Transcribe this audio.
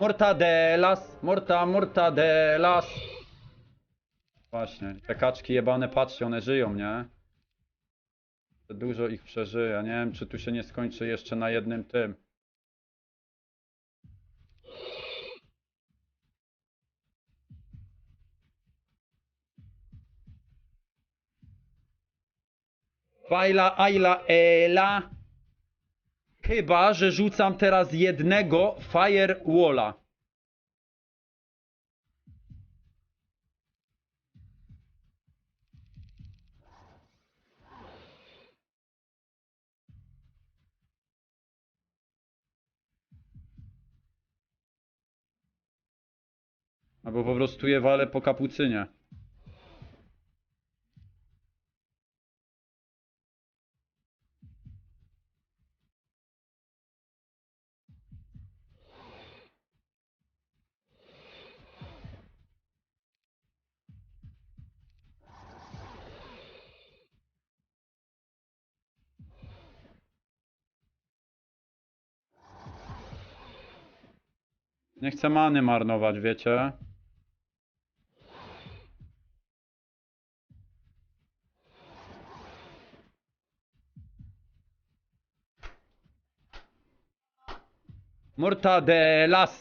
Mortadelas, morta, mortadelas. Właśnie, te kaczki jebane, patrzcie, one żyją, nie? Dużo ich przeżyje. Nie wiem, czy tu się nie skończy jeszcze na jednym tym. Baila, Aila, Ela. Chyba, że rzucam teraz jednego Firewalla. Albo po prostu je walę po kapucynie. Nie chcę many marnować, wiecie? Mortadelas.